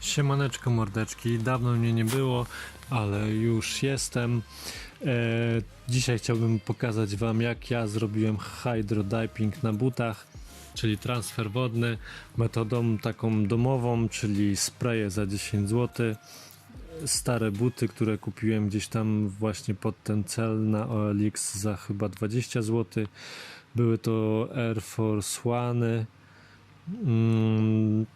Siemaneczko mordeczki, dawno mnie nie było, ale już jestem. E, dzisiaj chciałbym pokazać wam jak ja zrobiłem hydrodiping na butach, czyli transfer wodny metodą taką domową, czyli spraye za 10 zł. Stare buty, które kupiłem gdzieś tam właśnie pod ten cel na OLX za chyba 20 zł. Były to Air Force One. Mm,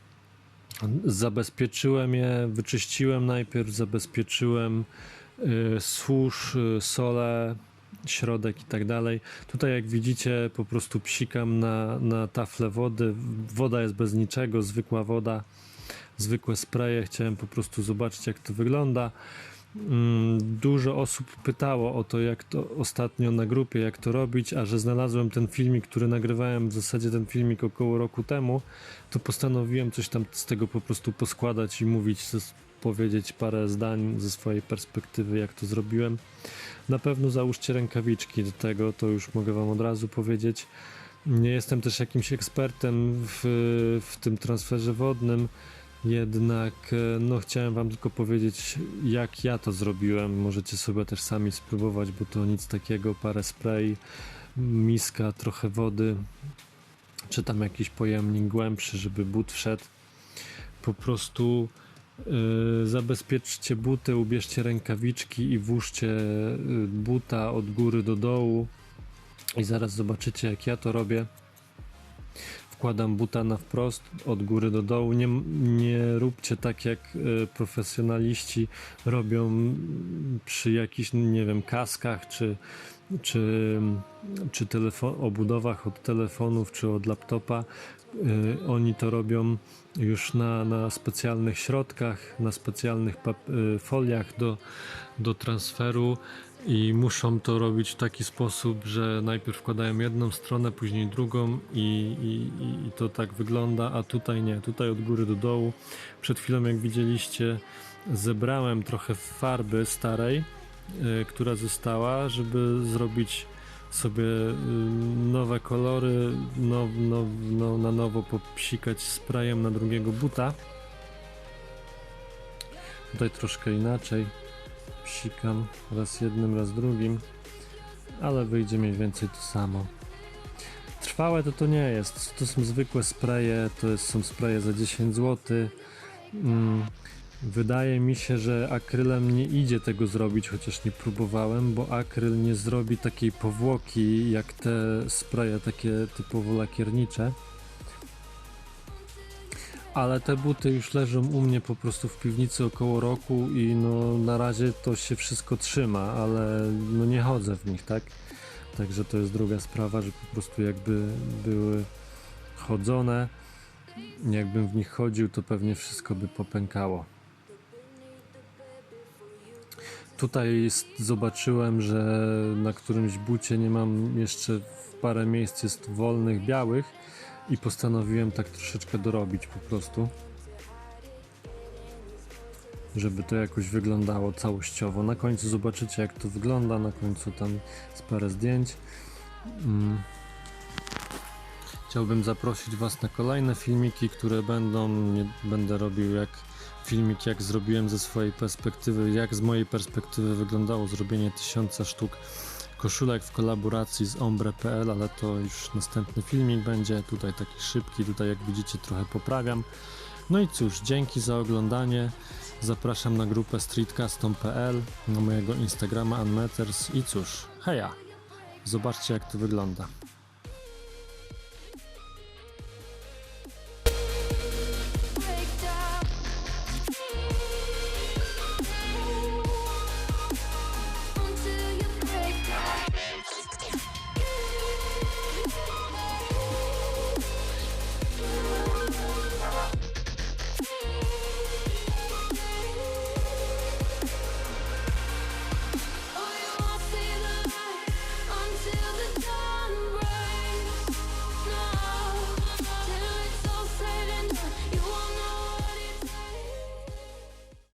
Zabezpieczyłem je, wyczyściłem najpierw, zabezpieczyłem y, służ, y, sole, środek i tak dalej. Tutaj jak widzicie po prostu psikam na, na taflę wody. Woda jest bez niczego, zwykła woda, zwykłe spraye. Chciałem po prostu zobaczyć jak to wygląda. Mm, Dużo osób pytało o to, jak to ostatnio na grupie, jak to robić, a że znalazłem ten filmik, który nagrywałem w zasadzie ten filmik około roku temu, to postanowiłem coś tam z tego po prostu poskładać i mówić, powiedzieć parę zdań ze swojej perspektywy, jak to zrobiłem. Na pewno załóżcie rękawiczki do tego, to już mogę Wam od razu powiedzieć. Nie jestem też jakimś ekspertem w, w tym transferze wodnym, jednak e, no, chciałem Wam tylko powiedzieć, jak ja to zrobiłem. Możecie sobie też sami spróbować, bo to nic takiego, parę spray, miska, trochę wody, czy tam jakiś pojemnik głębszy, żeby but wszedł. Po prostu yy, zabezpieczcie buty, ubierzcie rękawiczki i włóżcie y, buta od góry do dołu. I zaraz zobaczycie, jak ja to robię. Wkładam buta na wprost, od góry do dołu. Nie, nie róbcie tak, jak y, profesjonaliści robią przy jakichś, nie wiem, kaskach czy, czy, czy telefo- obudowach od telefonów czy od laptopa. Y, oni to robią już na, na specjalnych środkach, na specjalnych y, foliach do, do transferu i muszą to robić w taki sposób, że najpierw wkładają jedną stronę, później drugą i, i, i- to tak wygląda, a tutaj nie, tutaj od góry do dołu. Przed chwilą, jak widzieliście, zebrałem trochę farby starej, y, która została, żeby zrobić sobie y, nowe kolory, no, no, no, na nowo popsikać sprayem na drugiego buta. Tutaj troszkę inaczej. Psikam raz jednym, raz drugim, ale wyjdzie mniej więcej to samo. Trwałe to to nie jest. To są zwykłe spraye, to jest, są spraye za 10 zł. Mm, wydaje mi się, że akrylem nie idzie tego zrobić, chociaż nie próbowałem, bo akryl nie zrobi takiej powłoki jak te spraye takie typowo lakiernicze. Ale te buty już leżą u mnie po prostu w piwnicy około roku i no na razie to się wszystko trzyma, ale no nie chodzę w nich, tak? Także to jest druga sprawa, że po prostu jakby były chodzone, jakbym w nich chodził, to pewnie wszystko by popękało. Tutaj zobaczyłem, że na którymś bucie nie mam jeszcze w parę miejsc jest wolnych białych i postanowiłem tak troszeczkę dorobić po prostu. Żeby to jakoś wyglądało całościowo. Na końcu zobaczycie jak to wygląda, na końcu tam jest parę zdjęć. Mm. Chciałbym zaprosić Was na kolejne filmiki, które będą, będę robił jak filmik, jak zrobiłem ze swojej perspektywy, jak z mojej perspektywy wyglądało zrobienie tysiąca sztuk koszulek w kolaboracji z ombre.pl, ale to już następny filmik będzie, tutaj taki szybki, tutaj jak widzicie trochę poprawiam. No i cóż, dzięki za oglądanie, zapraszam na grupę streetcustom.pl, na mojego Instagrama unmeters i cóż, heja, zobaczcie jak to wygląda.